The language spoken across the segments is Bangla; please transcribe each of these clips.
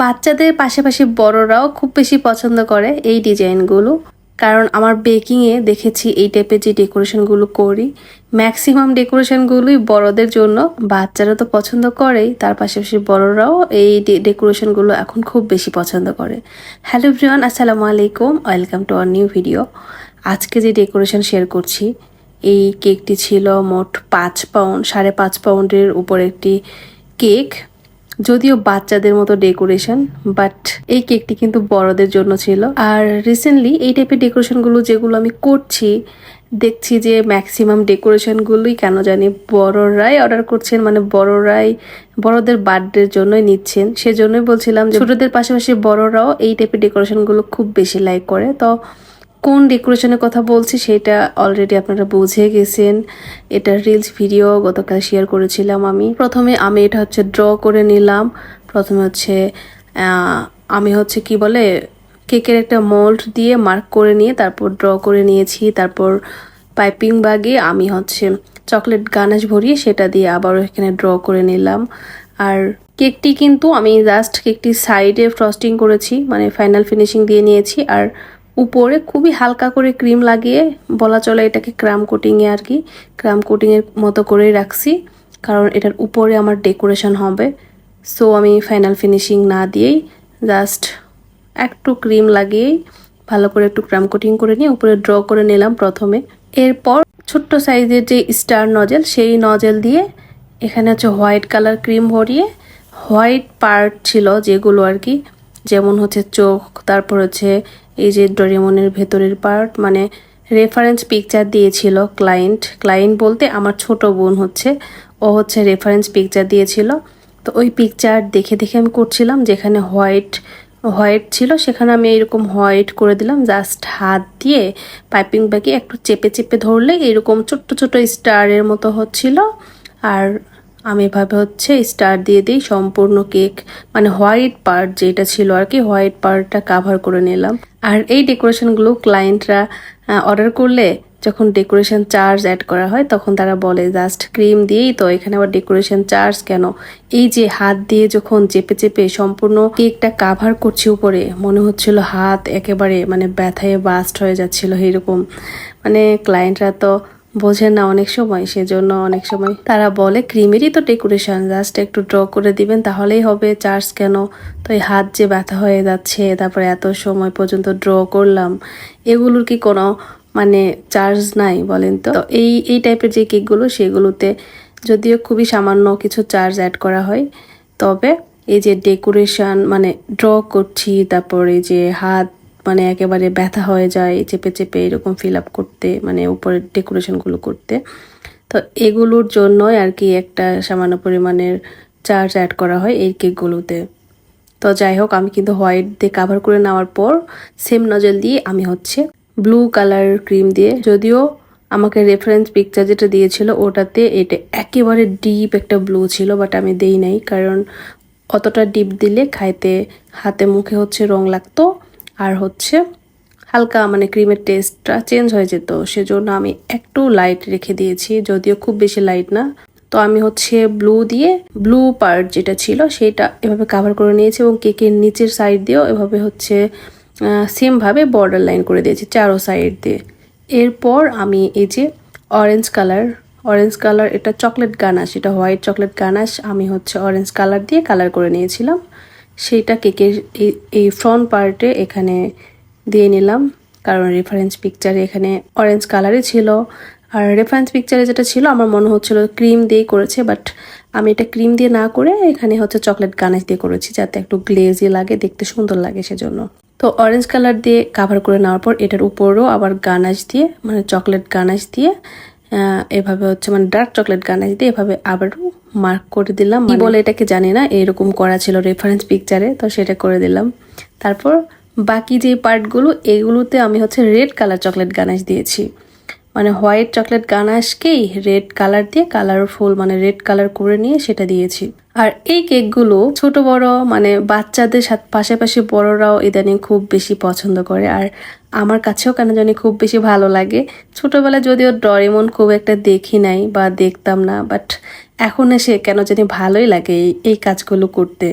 বাচ্চাদের পাশাপাশি বড়রাও খুব বেশি পছন্দ করে এই ডিজাইনগুলো। কারণ আমার বেকিংয়ে দেখেছি এই টাইপের যে ডেকোরেশনগুলো করি ম্যাক্সিমাম ডেকোরেশনগুলোই বড়দের জন্য। বাচ্চারা তো পছন্দ করেই, তার পাশাপাশি বড়রাও এই ডেকোরেশনগুলো এখন খুব বেশি পছন্দ করে। হ্যালো ব্রিয়ান আসসালামু আলাইকুম welcome to our new video আজকে যে ডেকোরেশন শেয়ার করছি, এই কেকটি ছিল মোট পাঁচ পাউন্ড সাড়ে পাঁচ পাউন্ডের উপর একটি কেক যদিও বাচ্চাদের মতো ডেকোরেশন, বাট এই কেকটি কিন্তু বড়দের জন্য ছিল। আর রিসেন্টলি এই টাইপের ডেকোরেশনগুলো যেগুলো আমি করছি, দেখছি যে ম্যাক্সিমাম ডেকোরেশনগুলোই কেন জানি বড়রাই অর্ডার করছেন মানে বড়রাই বড়দের বার্থডের জন্যই নিচ্ছেন। সেজন্যই বলছিলাম যে ছোটদের পাশাপাশি বড়রাও এই টাইপের ডেকোরেশনগুলো খুব বেশি লাইক করে। তো কোন ডেকোরেশনের কথা বলছি সেটা অলরেডি আপনারা বুঝে গেছেন। এটা রিলস ভিডিও গতকাল শেয়ার করেছিলাম আমি। প্রথমে আমি এটা হচ্ছে ড্র করে নিলাম। প্রথমে হচ্ছে আমি হচ্ছে কি বলে, কেকের একটা মোল্ড দিয়ে মার্ক করে নিয়ে তারপর ড্র করে নিয়েছি। তারপর পাইপিং ব্যাগে আমি হচ্ছে চকলেট গানাশ ভরিয়ে সেটা দিয়ে আবারও এখানে ড্র করে নিলাম। আর কেকটি কিন্তু আমি জাস্ট কেকটির সাইডে ফ্রস্টিং করেছি মানে ফাইনাল ফিনিশিং দিয়ে নিয়েছি। আর উপরে খুবই হালকা করে ক্রিম লাগিয়ে বলা চলে এটাকে ক্রাম কোটিংয়ে আর কি। ক্রাম কোটিংয়ের মতো করেই রাখছি, কারণ এটার উপরে আমার ডেকোরেশন হবে। সো আমি ফাইনাল ফিনিশিং না দিয়েই জাস্ট একটু ক্রিম লাগিয়েই ভালো করে একটু ক্রাম কোটিং করে নিয়ে উপরে ড্র করে নিলাম প্রথমে। এরপর ছোট্ট সাইজের যে স্টার নজেল, সেই নজেল দিয়ে এখানে হচ্ছে হোয়াইট কালার ক্রিম ভরিয়ে হোয়াইট পার্ট ছিল যেগুলো আর কি যেমন হচ্ছে চোখ, তারপর হচ্ছে এই যে ডোরেমনের ভেতরের পার্ট মানে রেফারেন্স পিকচার দিয়েছিল ক্লায়েন্ট ক্লায়েন্ট বলতে আমার ছোট বোন হচ্ছে, ও হচ্ছে রেফারেন্স পিকচার দিয়েছিল। তো ওই পিকচার দেখে দেখে আমি করছিলাম, যেখানে হোয়াইট হোয়াইট ছিল, সেখানে আমি এরকম হোয়াইট করে দিলাম জাস্ট হাত দিয়ে পাইপিং ব্যাগে একটু চেপে চেপে ধরলে এরকম ছোট্ট ছোট স্টারের মতো হচ্ছিল। আর আমি এভাবে হচ্ছে স্টার দিয়ে দিই সম্পূর্ণ কেক মানে হোয়াইট পার্ট যেটা ছিল আর কি হোয়াইট পার্টটা কাভার করে নিলাম। আর এই ডেকোরেশনগুলো ক্লায়েন্টরা অর্ডার করলে যখন ডেকোরেশন চার্জ অ্যাড করা হয় তখন তারা বলে জাস্ট ক্রিম দিয়েই তো এখানে আবার ডেকোরেশন চার্জ কেন? এই যে হাত দিয়ে যখন চেপে চেপে সম্পূর্ণ কেকটা কাভার করছি উপরে, মনে হচ্ছিল হাত একেবারে মানে ব্যথায় বাস্ট হয়ে যাচ্ছিল এরকম। মানে ক্লায়েন্টরা তো বোঝে না অনেক সময়, সেজন্য অনেক সময় তারা বলে ক্রিমেরই তো ডেকোরেশন জাস্ট একটু ড্র করে দিবেন তাহলেই হবে চার্জ কেন? তো এই হাত যে ব্যথা হয়ে যাচ্ছে, তারপরে এত সময় পর্যন্ত ড্র করলাম, এগুলোর কি কোনো মানে চার্জ নাই বলেন তো? এই এই টাইপের যে কেকগুলো, সেগুলোতে যদিও খুবই সামান্য কিছু চার্জ অ্যাড করা হয়, তবে এই যে ডেকোরেশন মানে ড্র করছি, তারপরে যে হাত মানে একেবারে ব্যথা হয়ে যায়, চেপে চেপে এরকম ফিল আপ করতে মানে উপরের ডেকোরেশনগুলো করতে। তো এগুলোর জন্যই আর কি একটা সামান্য পরিমাণের চার্জ অ্যাড করা হয় এই কেকগুলোতে তো যাই হোক, আমি কিন্তু হোয়াইট দিয়ে কাভার করে নেওয়ার পর সেম নজল দিয়ে আমি হচ্ছে ব্লু কালার ক্রিম দিয়ে, যদিও আমাকে রেফারেন্স পিকচার যেটা দিয়েছিল ওটাতে এটা একেবারে ডিপ একটা ব্লু ছিল বাট আমি দেই নাই, কারণ অতটা ডিপ দিলে খাইতে, হাতে মুখে হচ্ছে রং লাগতো আর হচ্ছে হালকা মানে ক্রিমের টেস্টটা চেঞ্জ হয়ে যেত। সেজন্য আমি একটু লাইট রেখে দিয়েছি, যদিও খুব বেশি লাইট না। তো আমি হচ্ছে ব্লু দিয়ে ব্লু পার্ট যেটা ছিল সেটা এভাবে কাভার করে নিয়েছি এবং কেকের নিচের সাইড দিয়েও এভাবে হচ্ছে সেমভাবে বর্ডার লাইন করে দিয়েছি চারো সাইড দিয়ে। এরপর আমি এই যে অরেঞ্জ কালার অরেঞ্জ কালার এটা চকলেট গানাশ এটা হোয়াইট চকলেট গানাশ আমি হচ্ছে অরেঞ্জ কালার দিয়ে কালার করে নিয়েছিলাম। সেইটা কেকের এই ফ্রন্ট পার্টে এখানে দিয়ে নিলাম। কারণ রেফারেন্স পিকচারে এখানে অরেঞ্জ কালারই ছিল। আর রেফারেন্স পিকচারে যেটা ছিল, আমার মনে হচ্ছিল ক্রিম দিয়েই করেছে বাট আমি এটা ক্রিম দিয়ে না করে এখানে হচ্ছে চকলেট গানাশ দিয়ে করেছি, যাতে একটু গ্লেজি লাগে, দেখতে সুন্দর লাগে সেজন্য। তো অরেঞ্জ কালার দিয়ে কাভার করে নেওয়ার পর এটার উপরও আবার গানাশ দিয়ে মানে চকলেট গানাশ দিয়ে এভাবে হচ্ছে মানে ডার্ক চকলেট গানাই দিয়ে এভাবে আবারও মার্ক করে দিলাম কি বলে এটাকে জানি না এরকম করা ছিল রেফারেন্স পিকচারে তো সেটা করে দিলাম। তারপর বাকি যে পার্টগুলো এগুলোতে আমি হচ্ছে রেড কালার চকলেট গানাশ দিয়েছি। মানে হোয়াইট চকলেট গানাশকেই রেড কালার দিয়ে কালারফুল মানে রেড কালার করে নিয়ে সেটা দিয়েছি। আর এই কেকগুলো ছোট বড় মানে বাচ্চাদের সাথে, পাশাপাশি বড়রাও ইদানিং খুব বেশি পছন্দ করে। আর আমার কাছেও কেন জানি খুব বেশি ভালো লাগে। ছোটবেলায় যদিও ডরেমন খুব একটা দেখি নাই বা দেখতাম না, বাট এখন এসে কেন জানি ভালোই লাগে এই এই কাজগুলো করতে।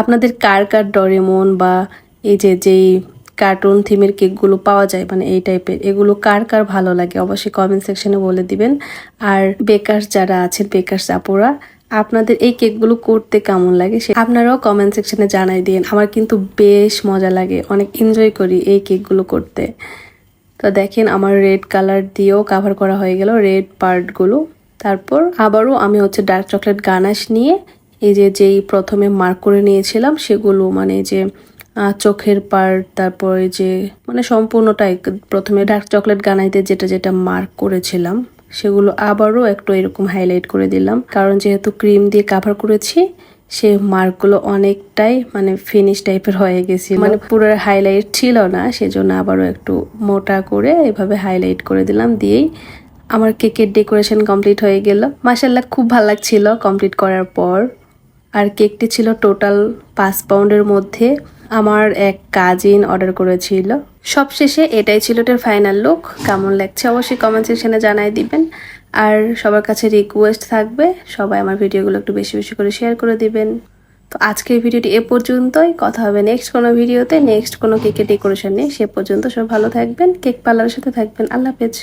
আপনাদের কার কার ডরেমন বা এই যে যেই কার্টুন থিমের কেকগুলো পাওয়া যায় মানে এই টাইপের এগুলো কার কার ভালো লাগে অবশ্যই কমেন্ট সেকশনে বলে দিবেন। আর বেকার যারা আছেন বেকার্স আপুরা, আপনাদের এই কেকগুলো করতে কেমন লাগে সে আপনারাও কমেন্ট সেকশনে জানাই দিন। আমার কিন্তু বেশ মজা লাগে, অনেক এনজয় করি এই কেকগুলো করতে। তো দেখেন আমার রেড কালার দিয়েও কাভার করা হয়ে গেল রেড পার্টগুলো তারপর আবারও আমি হচ্ছে ডার্ক চকলেট গানাশ নিয়ে, এই যে, যেই প্রথমে মার্ক করে নিয়েছিলাম, সেগুলো মানে যে চোখের পার্ট তারপর যে মানে সম্পূর্ণটাই প্রথমে ডার্ক চকলেট গানাইতে যেটা যেটা মার্ক করেছিলাম, সেগুলো আবারও একটু এরকম হাইলাইট করে দিলাম। কারণ যেহেতু ক্রিম দিয়ে কাভার করেছি, সে মার্কগুলো অনেকটাই মানে ফিনিশ টাইপের হয়ে গেছিল। মানে পুরো হাইলাইট ছিল না, সেজন্য আবারও একটু মোটা করে এভাবে হাইলাইট করে দিলাম। দিয়েই আমার কেকের ডেকোরেশন কমপ্লিট হয়ে গেল। মাসাল্লাহ খুব ভালো লাগছিল কমপ্লিট করার পর। আর কেকটি ছিল টোটাল পাঁচ পাউন্ডের মধ্যে। আমার এক কাজিন অর্ডার করেছিল। সবশেষে এটাই ছিল এটার ফাইনাল লুক কেমন লাগছে অবশ্যই কমেন্ট সেকশনে জানাই দিবেন। আর সবার কাছে রিকোয়েস্ট থাকবে, সবাই আমার ভিডিওগুলো একটু বেশি বেশি করে শেয়ার করে দিবেন। তো আজকের ভিডিওটি এ পর্যন্তই। কথা হবে নেক্সট কোনো ভিডিওতে। নেক্সট কোনো কেকের ডেকোরেশন নিয়ে। সে পর্যন্ত সব ভালো থাকবেন। কেক পার্লারের সাথে থাকবেন। আল্লাহ হাফেজ।